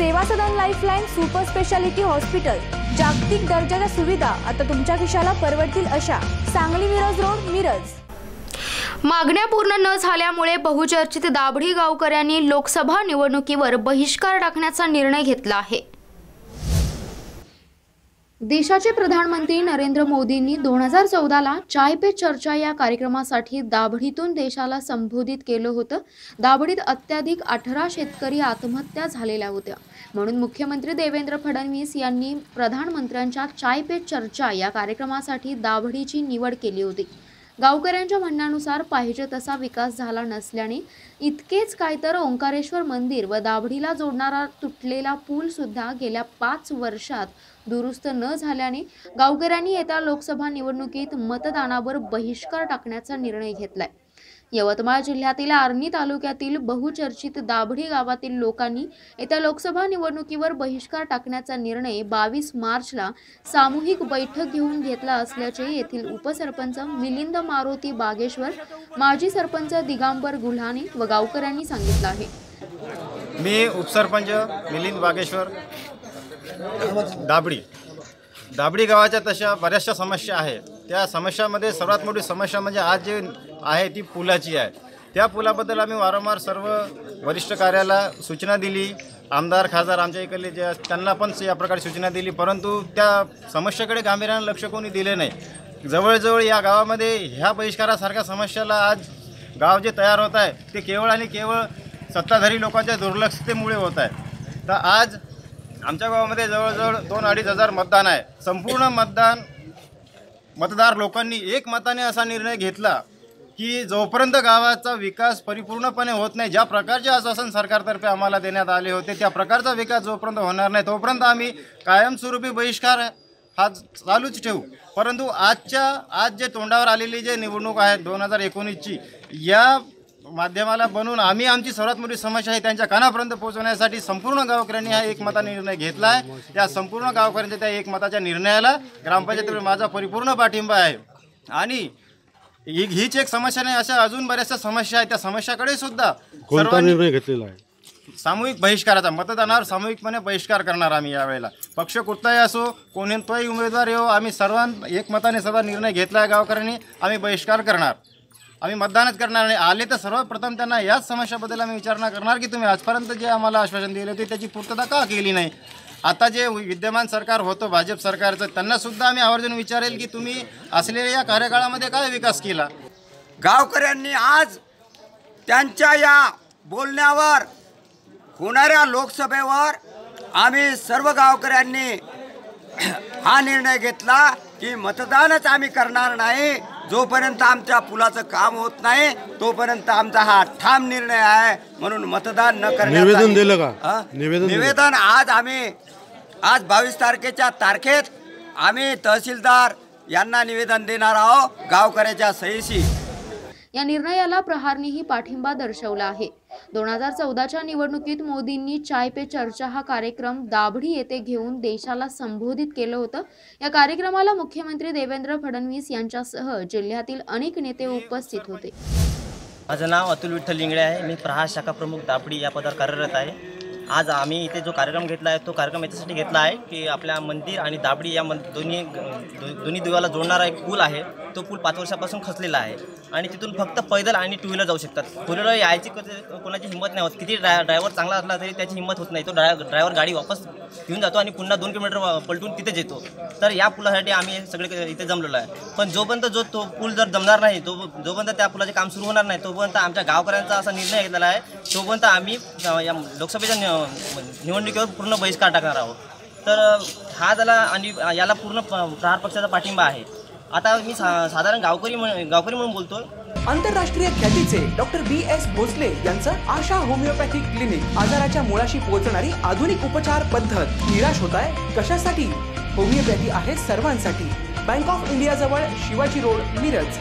Seva Sadan lifeline super speciality hospital जागतिक दर्जाच्या सुविधा आता तुमच्या खिशाला परवडतील अशा. सांगली मिरज रोड मिरज. मागण्या पूर्ण न झाल्यामुळे बहुचर्चित दाभडी गावकऱ्यांनी लोकसभा निवडणुकीवर बहिष्कार टाकण्याचा निर्णय घेतला आहे. देशाचे प्रधानमंत्री नरेंद्र मोदींनी दोन हजार चौदाला चाय पे चर्चा या कार्यक्रमासाठी दाभडीतून देशाला संबोधित केलं होतं. दाभडीत अत्याधिक अठरा शेतकरी आत्महत्या झालेल्या होत्या. म्हणून मुख्यमंत्री देवेंद्र फडणवीस यांनी प्रधानमंत्र्यांच्या चाय पे चर्चा या कार्यक्रमासाठी दाभडीची निवड केली होती. गावकऱ्यांच्या म्हणण्यानुसार पाहिजे तसा विकास झाला नसल्याने इतकेच काय तर ओंकारेश्वर मंदिर व दाभडीला जोडणारा तुटलेला पूल सुद्धा गेल्या पाच वर्षात दुरुस्त न झाल्याने गावकऱ्यांनी येत्या लोकसभा निवडणुकीत मतदानावर बहिष्कार टाकण्याचा निर्णय घेतलाय. यवतमाळ जिल्ह्यातील आर्णी तालुक्यातील बहुचर्चित दाभडी गावातील लोकांनी येत्या लोकसभा निवडणुकीवर बहिष्कार टाकण्याचा निर्णय बावीस मार्चला सामूहिक बैठक घेऊन घेतला असल्याचे येथील उपसरपंच मिलिंद मारुती बागेश्वर माजी सरपंच दिगांबर गुल्हाने व गावकऱ्यांनी सांगितलं आहे. मी उपसरपंच मिलिंद बागेश्वर दाबडी दाबडी गावाच्या तशा बऱ्याचशा समस्या आहे त्या समस्यामध्ये सर्वात मोठी समस्या म्हणजे आज जे आहे ती पुलाची आहे. त्या पुलाबद्दल आम्ही वारंवार सर्व वरिष्ठ कार्याला सूचना दिली. आमदार खासदार आमच्या इकडले जे त्यांना पण या प्रकारे सूचना दिली. परंतु त्या समस्येकडे गांभीर्यानं लक्ष कोणी दिले नाही. जवळजवळ या गावामध्ये ह्या बहिष्कारासारख्या समस्याला आज गाव जे तयार होत आहे ते केवळ आणि केवळ सत्ताधारी लोकांच्या दुर्लक्षतेमुळे होत आहे. तर आज आमच्या गावामध्ये जवळजवळ दोन अडीच हजार मतदान आहे. संपूर्ण मतदान मतदार लोकांनी एक मताने असा निर्णय घेतला की जोपर्यंत गावाचा विकास परिपूर्णपणे होत नाही ज्या प्रकारचे आश्वासन सरकारतर्फे आम्हाला देण्यात आले होते त्या प्रकारचा विकास जोपर्यंत होणार नाही तोपर्यंत आम्ही कायमस्वरूपी बहिष्कार हा चालूच ठेवू. परंतु आजच्या आज जे तोंडावर आलेली जे निवडणूक आहे दोन हजार एकोणीसची या माध्यमाला बनवून आम्ही आमची सर्वात मोठी समस्या आहे त्यांच्या कानापर्यंत पोहोचवण्यासाठी संपूर्ण गावकऱ्यांनी हा एकमता निर्णय घेतला आहे त्या संपूर्ण गावकऱ्यांच्या त्या एकमताच्या निर्णयाला ग्रामपंचायतीकडे माझा परिपूर्ण पाठिंबा आहे. आणि ही हीच एक समस्या नाही अशा अजून बऱ्याचशा समस्या आहेत. त्या समस्याकडे सुद्धा कोणता सर्वांनी निर्णय घेतलेला आहे? सामूहिक बहिष्काराचा मतदानावर सामूहिकपणे बहिष्कार करणार आम्ही यावेळेला. पक्ष कुठलाही असो कोणताही उमेदवार येऊ आम्ही सर्वां एकमताने सर्व निर्णय घेतला आहे गावकऱ्यांनी आम्ही बहिष्कार करणार. आम्ही मतदानच करणार नाही. आले तर सर्वप्रथम त्यांना याच समस्याबद्दल आम्ही विचारणा करणार की तुम्ही आजपर्यंत जे आम्हाला आश्वासन दिले होते त्याची पूर्तता का केली नाही? आता जे विद्यमान सरकार होतं भाजप सरकारचं त्यांना सुद्धा आम्ही आवर्जून विचारेल की तुम्ही असलेल्या या कार्यकाळामध्ये काय विकास केला? गावकऱ्यांनी आज त्यांच्या या बोलण्यावर होणाऱ्या लोकसभेवर आम्ही सर्व गावकऱ्यांनी हा निर्णय घेतला की मतदानच आम्ही करणार नाही. जोपर्यंत आमच्या पुलाचं काम होत नाही तोपर्यंत आमचा हा ठाम निर्णय आहे म्हणून मतदान न करण्याचा निवेदन दिलं का? निवेदन? निवेदन आज आम्ही आज बावीस तारखेच्या तारखेत आम्ही तहसीलदार यांना निवेदन देणार आहोत गावकऱ्याच्या सहीशी या निर्णयाला प्रहारनेही पाठिंबा दर्शवला आहे. दोन हजार चौदाच्या निवडणुकीत मोदींनी चाय पे चर्चा हा कार्यक्रम दाभडी येथे घेऊन देशाला संबोधित केलं होतं. या कार्यक्रमाला मुख्यमंत्री देवेंद्र फडणवीस यांच्यासह जिल्ह्यातील अनेक नेते उपस्थित होते. माझं नाव अतुल विठ्ठल लिंगडे आहे. मी प्रहार शाखा प्रमुख दापडी या पदावर कार्यरत आहे. आज आम्ही इथे जो कार्यक्रम घेतला आहे तो कार्यक्रम याच्यासाठी घेतला आहे की आपल्या मंदिर आणि दाबडी या मन दोन्ही दो- दोन्ही दिवाला जोडणारा एक पूल आहे. तो पूल पाच वर्षापासून खचलेला आहे. आणि तिथून फक्त पैदल आणि टू व्हीलर जाऊ शकतात. टू व्हीलर यायची कोणाची हिंमत नाही होत. किती ड्राय ड्रायव्हर चांगला असला तरी त्याची हिंमत होत नाही. तो ड्राय ड्रायव्हर गाडी वापस घेऊन जातो आणि पुन्हा दोन किलोमीटर पलटून तिथेच येतो तर या पुलासाठी आम्ही सगळे इथे जमलेलो आहे. पण जोपर्यंत जो तो पूल जर जमणार नाही तो जोपर्यंत त्या पुलाचे काम सुरू होणार नाही तोपर्यंत आमच्या गावकऱ्यांचा असा निर्णय घेतलेला आहे. तोपर्यंत आम्ही या लोकसभेच्या निवडणुकीवर पूर्ण बहिष्कार टाकणार आहोत. तर हा झाला आणि याला पूर्ण प- प्रहार पक्षाचा पाठिंबा आहे. आता मी सा साधारण गावकरी गावकरी म्हणून बोलतो आंतरराष्ट्रीय ख्यातीचे डॉक्टर बी एस भोसले यांचं आशा होमिओपॅथिक क्लिनिक आजाराच्या मुळाशी पोहोचणारी आधुनिक उपचार पद्धत निराश होत आहे कशासाठी? होमिओपॅथी आहे सर्वांसाठी. बँक ऑफ इंडिया जवळ शिवाजी रोड मिरज.